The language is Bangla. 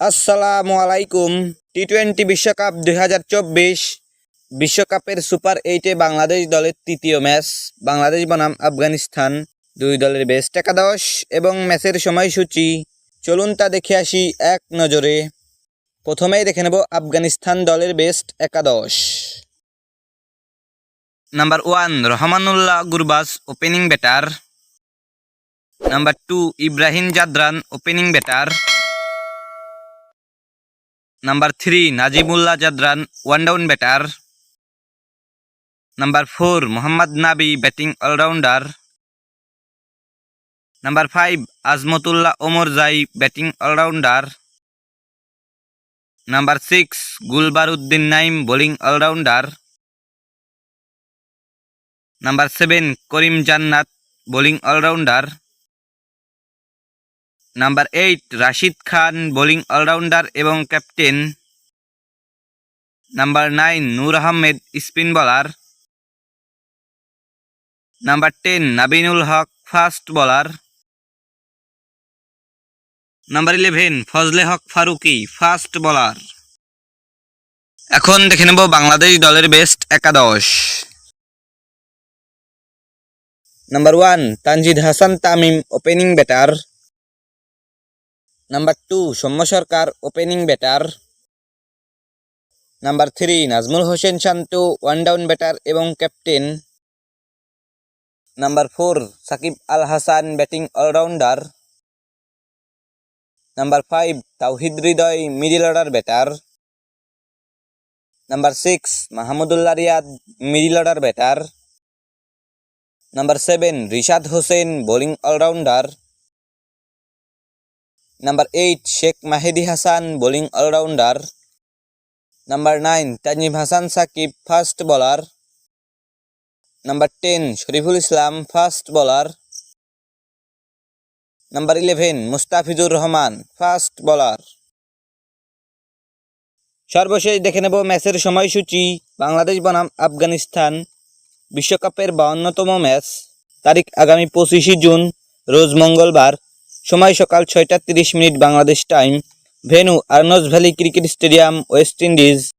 আসসালামু আলাইকুম। টি টোয়েন্টি বিশ্বকাপ দুই বিশ্বকাপের সুপার এইটে বাংলাদেশ দলের তৃতীয় ম্যাচ। বাংলাদেশ বনাম আফগানিস্তান। দুই দলের বেস্ট একাদশ এবং ম্যাচের সময়সূচি। চলুন তা দেখে আসি এক নজরে। প্রথমেই দেখে নেব আফগানিস্তান দলের বেস্ট একাদশ। Number one, Rahmanullah Gurbaz opening batter. Number two, Ibrahim Zadran, opening batter. Number three Najibullah Zadran one down batter number four Mohammad Nabi batting allrounder number five Azmatullah Omarzai batting allrounder number six Gulbadin Naib bowling allrounder number seven Karim Janat bowling allrounder number eight, Rashid Khan, bowling allrounder এবং captain. Number nine, Noor Ahmad, spin bowler. Number ten, Naveenul Haq, fast bowler. Number eleven, Fazal Haq Farooqi, fast bowler. এখন দেখে নেব বাংলাদেশ দলের বেস্ট একাদশ। Number one, Tanzid Hasan, Tamim, opening batter. Number two Soumya Sarkar opening batter number three Najmul Hossain Shanto one down batter এবং captain number four Shakib Al Hasan batting allrounder number five Towhid Hridoy middle order batter number six Mahmudullah Riyad middle order batter number seven Rishad Hossain bowling allrounder number eight Sheikh Mahedi Hasan bowling allrounder number nine Tanzim Hasan Sakib fast bowler number ten Shoriful Islam fast bowler number eleven Mustafizur Rahman fast bowler সর্বশেষ দেখে নেব ম্যাচের সময়সূচি। বাংলাদেশ বনাম আফগানিস্তান। বিশ্বকাপের বাউন্নতম ম্যাচ। তারিখ আগামী পঁচিশে জুন, রোজ মঙ্গলবার। সময় সকাল ছয়টা তিরিশ minute Bangladesh time venue Arnos Vale cricket stadium West Indies.